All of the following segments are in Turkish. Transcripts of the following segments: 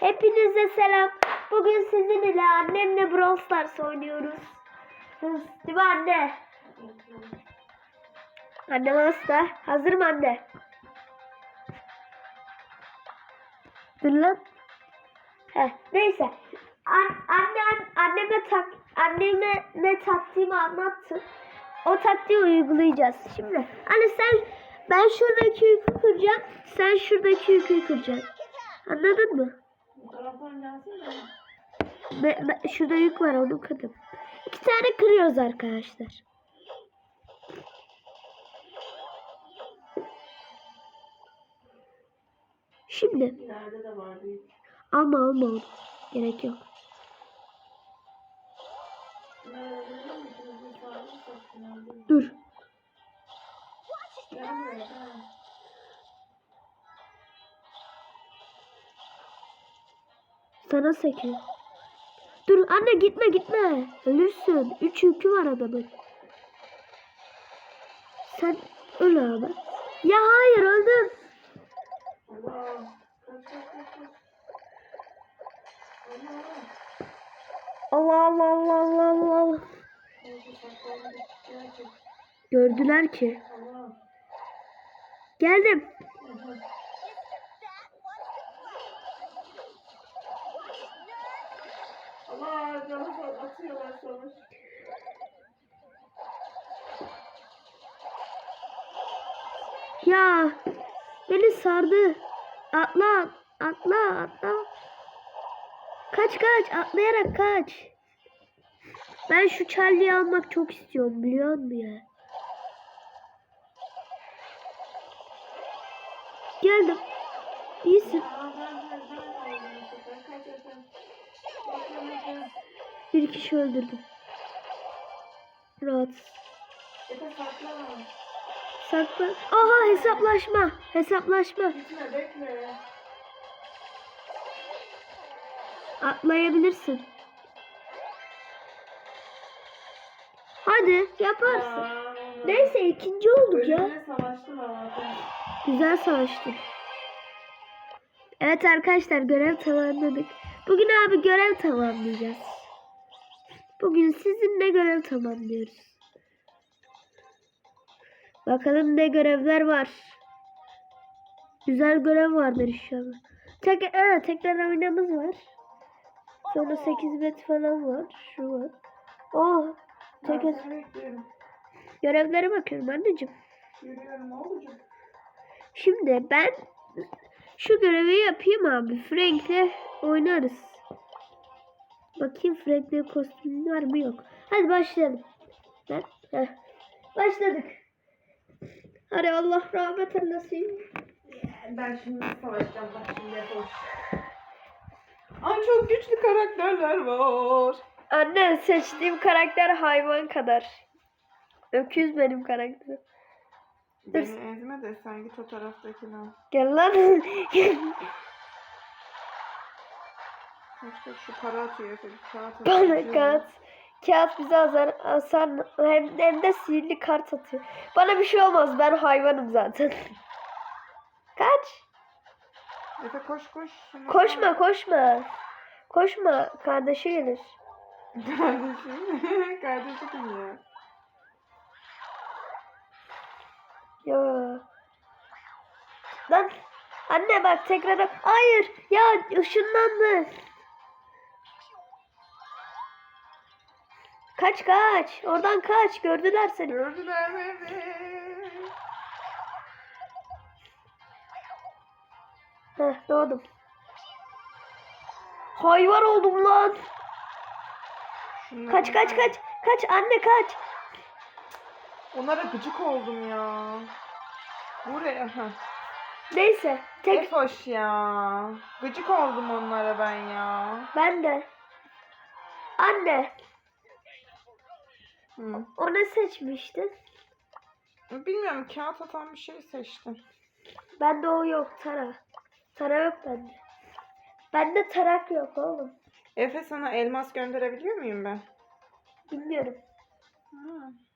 Hepinize selam. Bugün sizinle annemle Brawl Stars oynuyoruz. Değil mi anne? Annem hasta. Hazır mı anne? Dur lan. Heh, neyse. An annem anneme tak anneme ne taktiğimi anlattı. O taktiği uygulayacağız. Şimdi anne sen ben şuradaki yükü kıracağım. Sen şuradaki yükü kıracaksın. Anladın mı? Ben, ben- şurada yük var onu kırdım. İki tane kırıyoruz arkadaşlar. Şimdi alma alma onu. Gerek yok. Dur. Sana sekiyor. Dur anne gitme gitme. Ölürsün. Üç yükü var adamın. Sen öl abi. Ya hayır öldüm. Allah. Allah. Allah Allah Allah Allah. Gördüler ki. Geldim. Allah canı atıyorlar savaş. Ya beni sardı. Atla atla atla. Kaç kaç atlayarak kaç. Ben şu Charlie'yi almak çok istiyorum biliyor musun ya? Geldim. İyisin. Bir kişi öldürdüm. Rahat. Sakla. Aha hesaplaşma. Hesaplaşma. Gitme bekle. Atlayabilirsin. Hadi yaparsın. Aa, Neyse ikinci olduk ya. Güzel savaştık. Evet arkadaşlar görev tamamladık. Bugün abi görev tamamlayacağız. Bugün sizinle görev tamamlıyoruz. Bakalım ne görevler var. Güzel görev vardır inşallah. Tek, evet, tekrar oynamız var. Sonra 8 bet falan var. Şu var. Oh. Tekrar görevlere bakıyorum anneciğim. Şimdi ben şu görevi yapayım abi. Frank'le oynarız. Bakayım Frank'le kostümü var mı yok. Hadi başlayalım. Ben, heh. Başladık. Hadi Allah rahmet eylesin. Ben şimdi savaşacağım bak şimdi hoş. Ay çok güçlü karakterler var. Anne seçtiğim karakter hayvan kadar. Öküz benim karakterim. Beni ezme de sen git o. Gel lan. Şu para atıyor Efe. Kağıt Bana atıyor. kağıt. Kağıt bize azar, hasar hem, hem de sihirli kart atıyor. Bana bir şey olmaz. Ben hayvanım zaten. Kaç. Efe koş koş. Koşma sağ- koşma. Koşma. Kardeşi gelir. Kardeşim. Kardeşi kim ya? Ya. Lan. Anne bak tekrar. Hayır. Ya ışınlandı. Kaç kaç. Oradan kaç. Gördüler seni. Gördüler beni. Heh doğdum. Hayvan oldum lan. Şunları Kaç kaç kaç. Kaç anne kaç. Onlara gıcık oldum ya. Buraya. Neyse. Tek Efoş ya. Gıcık oldum onlara ben ya. ben de. Anne Hı. o ne seçmiştin? Bilmiyorum kağıt atan bir şey seçtim. Bende o yok Tara. Tara yok bende. Bende tarak yok oğlum. Efe sana elmas gönderebiliyor muyum ben? Bilmiyorum.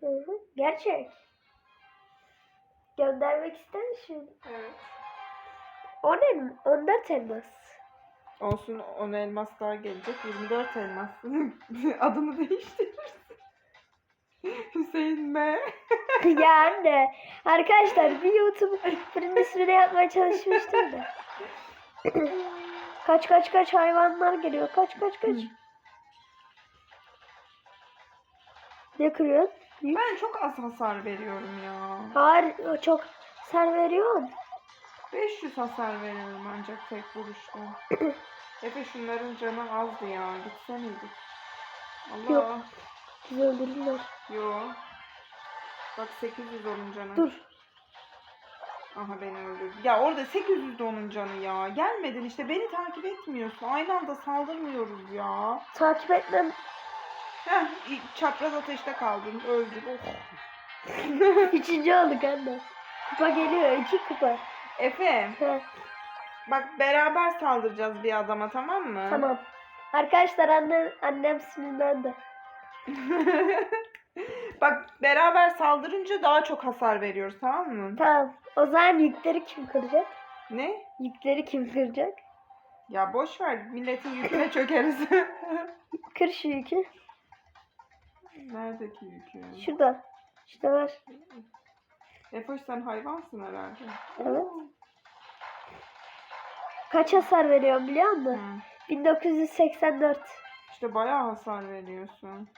Hı hı. Gerçek. Göndermek ister misin? Evet. O ne? 14 elmas. Olsun 10 elmas daha gelecek. 24 elmas. Adını değiştirirsin. Hüseyin M. ya anne. Arkadaşlar bir YouTube birinin ismini yapmaya çalışmıştım da. kaç kaç kaç hayvanlar geliyor. Kaç kaç kaç. Ne kırıyorsun? Ben çok az hasar veriyorum ya. Hayır çok sen veriyorsun. 500 hasar veriyorum ancak tek vuruşta. Efe şunların canı azdı ya. Gitseneydik. Allah. Yok. Bizi öldürdüler. Yo. Bak 800 onun canı. Dur. Aha beni öldürdü. Ya orada 800 de onun canı ya. Gelmedin işte beni takip etmiyorsun. Aynı anda saldırmıyoruz ya. Takip etmem. Heh, çapraz ateşte kaldın. Öldün. Oh. Üçüncü olduk anne. Kupa geliyor. iki kupa. Efe bak beraber saldıracağız bir adama tamam mı? tamam. Arkadaşlar annem, annem sinirlendi. bak beraber saldırınca daha çok hasar veriyoruz tamam mı? Tamam. O zaman yükleri kim kıracak? Ne? Yükleri kim kıracak? Ya boş ver milletin yüküne çökeriz. Kır şu yükü. Neredeki yükü? Şurada. İşte var. Efoş sen hayvansın herhalde. Evet. Kaç hasar veriyorum biliyor musun? Hı. 1984. İşte bayağı hasar veriyorsun.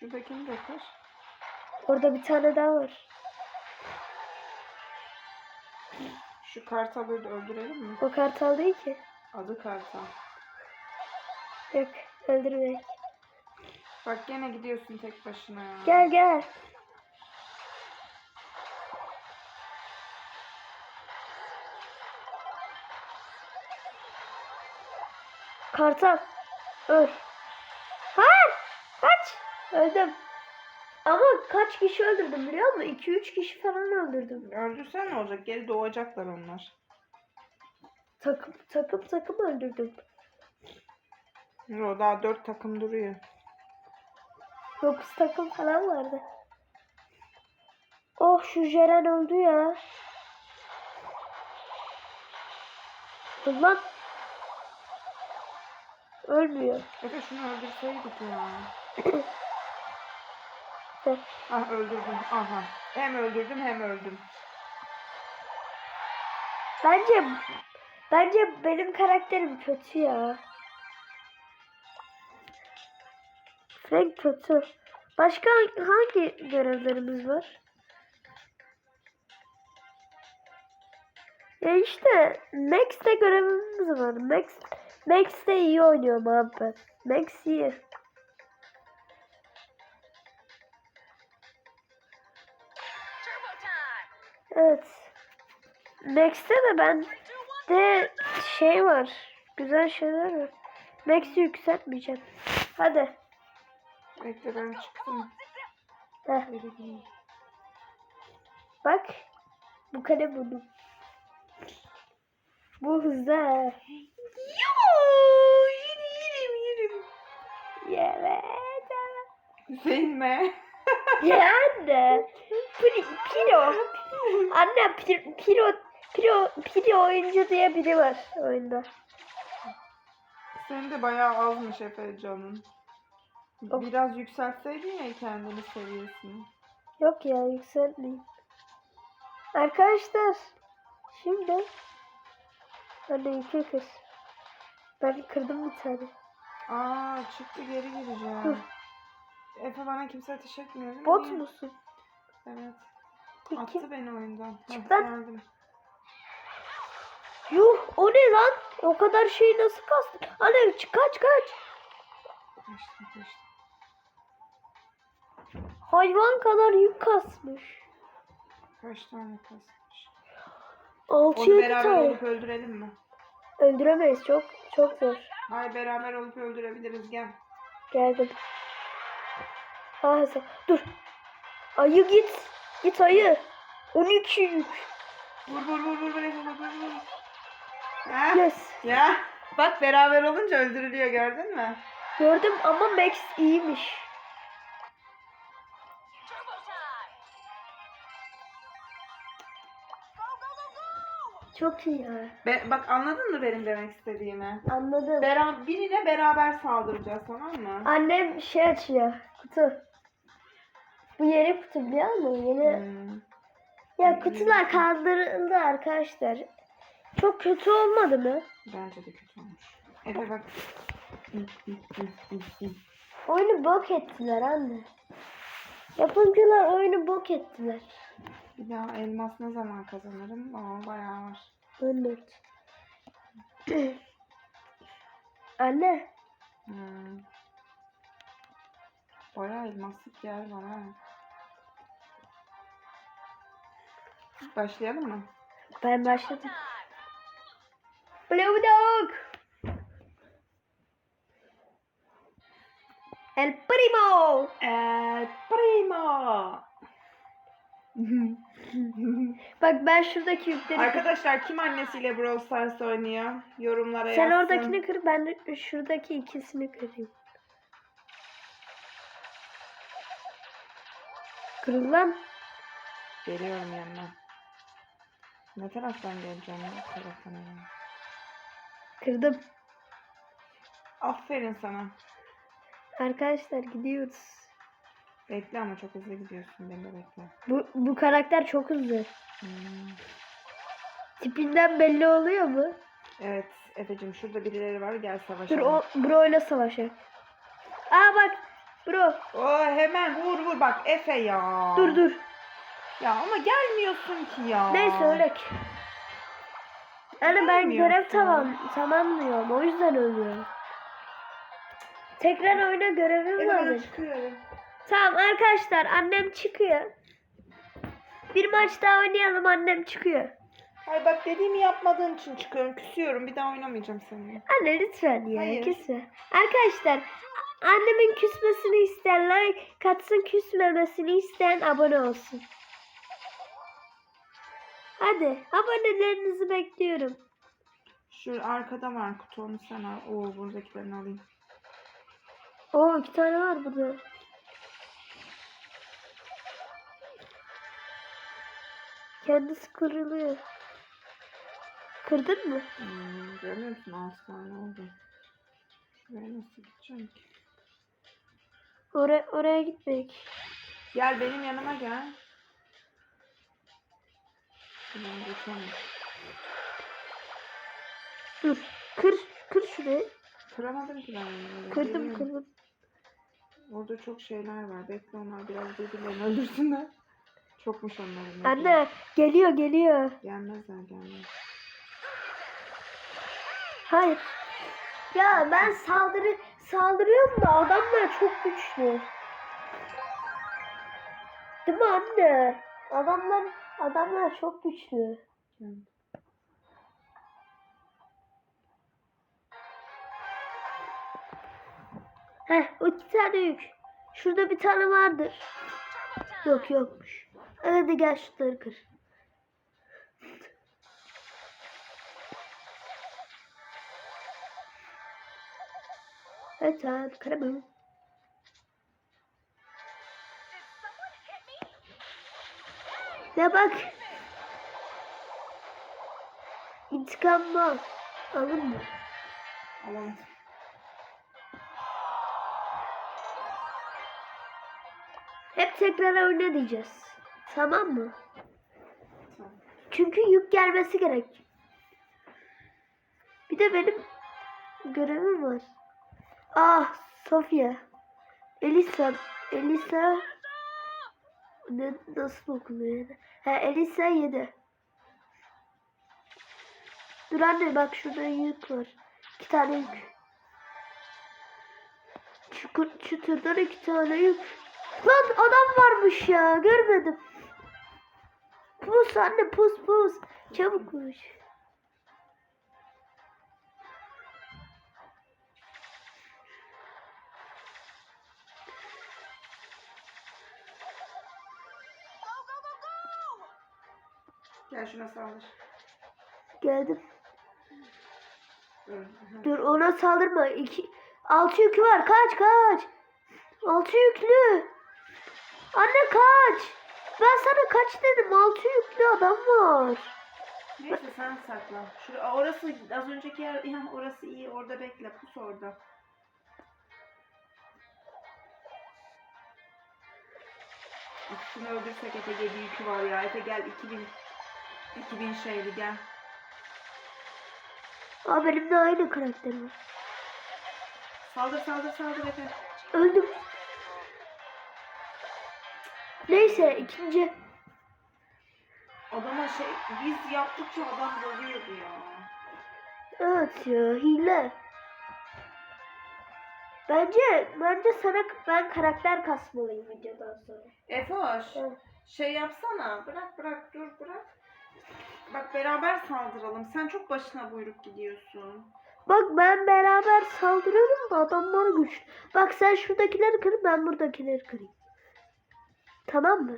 Şuradakini de kır. Orada bir tane daha var. Şu kartalı da öldürelim mi? O kartal değil ki. Adı kartal. Yok öldürmek. Bak gene gidiyorsun tek başına ya. Gel gel. Kartal. Öl. Öldüm. Ama kaç kişi öldürdüm biliyor musun? 2-3 kişi falan öldürdüm. Öldürsen ne olacak? Geri doğacaklar onlar. Takım takım takım öldürdüm. O daha dört takım duruyor. 9 takım falan vardı. Oh şu Jeren öldü ya. Dur lan. Ölmüyor. Efe şunu öldürseydik ya. Ah öldürdüm. Aha. Hem öldürdüm hem öldüm. Bence bence benim karakterim kötü ya. Frank kötü. Başka hangi görevlerimiz var? Ya işte Max'te görevimiz var. Max Max'te iyi oynuyorum abi ben. Max iyi. Evet. Max'te de ben de şey var. Güzel şeyler var. Max'i yükseltmeyeceğim. Hadi. Bekle ben çıktım. Heh, bak. Bu kale buldum. Bu hızlı. Yoo, yerim yerim yerim. Evet. Hüseyin mi? Ya anne. Pir, piro, piro, piro oyuncu diye biri var oyunda. Senin de bayağı azmış Efe canın. Biraz yükseltseydin ya kendini seviyesini. Yok ya yükseltmeyin. Arkadaşlar. Şimdi. Anne iki kız. Ben kırdım bir tane. Aa çıktı geri gireceğim. Dur. Efe bana kimse ateş etmiyor değil mi? Bot musun? Evet. Kim? Attı beni oyundan. Çık lan. geldim. Yuh o ne lan? O kadar şeyi nasıl kastın? Anne çık- kaç kaç. Kaçtım kaçtım. Hayvan kadar yük kasmış. Kaç tane kasmış. 6 Onu 7 beraber tane. olup öldürelim mi? Öldüremeyiz çok çok zor. Hayır beraber olup öldürebiliriz gel. Geldim. Ha sen dur. Ayı git. Git ayı. 12 yük. Vur vur vur vur vur vur vur vur. Ha? Yes. Ya bak beraber olunca öldürülüyor gördün mü? Gördüm ama Max iyiymiş. Çok iyi ya. Be- bak anladın mı benim demek istediğimi? Anladım. Bera- birine beraber saldıracağız tamam mı? Annem şey açıyor. Kutu. Bu yeni kutu biliyor musun? Yeni. Hmm. Ya kutular kaldırıldı arkadaşlar. Çok kötü olmadı mı? Bence de kötü olmuş. Efe bak. Oyunu bok ettiler anne. Yapımcılar oyunu bok ettiler. Bir daha elmas ne zaman kazanırım? Aa bayağı var. 14. anne. Hmm. Bayağı elmaslık yer var ha. Başlayalım mı? Ben başladım. Blue Dog. El Primo. El Primo. Bak ben şuradaki yükleri Arkadaşlar kim annesiyle Brawl Stars oynuyor? Yorumlara Sen yazsın. oradakini kır ben de şuradaki ikisini kırayım. Kırıl lan. Geliyorum yanına. Ne taraftan geleceğim ya? Bu taraftan yani. Kırdım. Aferin sana. Arkadaşlar gidiyoruz. Bekle ama çok hızlı gidiyorsun. Beni de bekle. Bu, bu karakter çok hızlı. Hmm. Tipinden belli oluyor mu? Evet Efe'cim şurada birileri var. Gel Dur savaşalım. o bro ile savaşak. Aa bak bro Oo, hemen vur vur bak Efe ya. dur dur. Ya ama gelmiyorsun ki ya. Neyse öyle ki. Yani ben görev tamam tamamlıyorum o yüzden ölüyorum. Tekrar oyuna görevim Efe var çıkıyorum. Tamam arkadaşlar annem çıkıyor. Bir maç daha oynayalım annem çıkıyor. Hayır bak dediğimi yapmadığın için çıkıyorum. Küsüyorum. Bir daha oynamayacağım seninle. Anne lütfen ya Hayır. kesme. Arkadaşlar annemin küsmesini isteyenler katsın küsmemesini isteyen abone olsun. Hadi abonelerinizi bekliyorum. Şu arkada var kutu onu sen al. Oo buradakilerini alayım. Oo iki tane var burada. Kendisi kırılıyor. Kırdın mı? Hmm, görüyor musun? 6 tane oldu. Şuraya nasıl gideceğim ki? Oraya, oraya gitmek. Gel benim yanıma gel. Şuradan geçelim. Dur. Kır, kır şurayı. Kıramadım ki ben onları. Kırdım, Geliyorum. kırdım. Orada çok şeyler var. Bekle onlar biraz birbirlerini öldürsünler. Çokmuş onların. Anne geliyor, geliyor. Gelmezler gelmez. Hayır. Ya ben saldırı saldırıyorum da adamlar çok güçlü. Değil mi anne? Adamlar adamlar çok güçlü. Heh, o iki tane yük. Şurada bir tane vardır. Yok yokmuş. Hadi gel şunları kır. Evet abi kıramam. Ya bak. İntikam mı? Alın mı? Alalım. Hep tekrar oyna diyeceğiz. Tamam mı? Tamam. Çünkü yük gelmesi gerek. Bir de benim görevim var. Ah Sofia. Elisa. Elisa. Ne, nasıl okunuyor yani? Ha Elisa 7. Dur anne bak şurada yük var. İki tane yük. Çukur, çuturdan iki tane yük. Lan adam varmış ya görmedim. Pus anne pus pus. Çabuk koş. Gel şuna saldır. Geldim. Dur. ona saldırma. İki, altı yükü var. Kaç kaç. Altı yüklü. Anne kaç. Ben sana kaç dedim. Altı yüklü adam var. Neyse sen saklan. Şuraya, orası az önceki yer, ya orası iyi. Orada bekle. Pus orada. Ah, Şunu öldürsek Efe gel yükü var ya. Efe gel 2000 2000 şeyli gel. Aa benim de aynı karakterim var. Saldır saldır saldır Efe. Öldüm. Neyse ikinci. Adama şey biz yaptıkça adam doluyordu ya. Evet ya hile. Bence bence sana ben karakter kasmalıyım videodan sonra. Efoş Evet. şey yapsana. Bırak bırak dur bırak. Bak beraber saldıralım. Sen çok başına buyruk gidiyorsun. Bak ben beraber saldırıyorum da adamlar güç. Bak sen şuradakileri kır ben buradakileri kırayım. Tamam mı?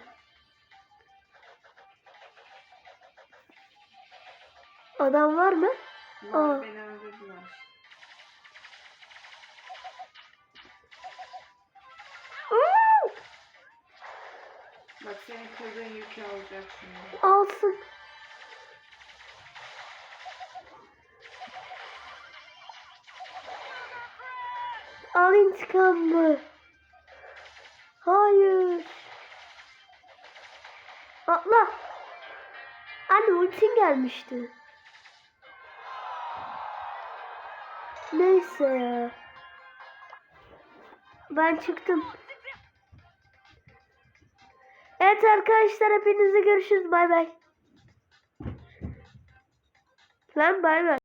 Adam var mı? Var, Aa. beni öldürdüler. Bak senin kırdığın yükü alacak şimdi. Alsın. Al intikamımı. Hayır. Atla. Anne ultin gelmişti. Neyse ya. Ben çıktım. Evet arkadaşlar hepinize görüşürüz. Bay bay. Lan bay bay.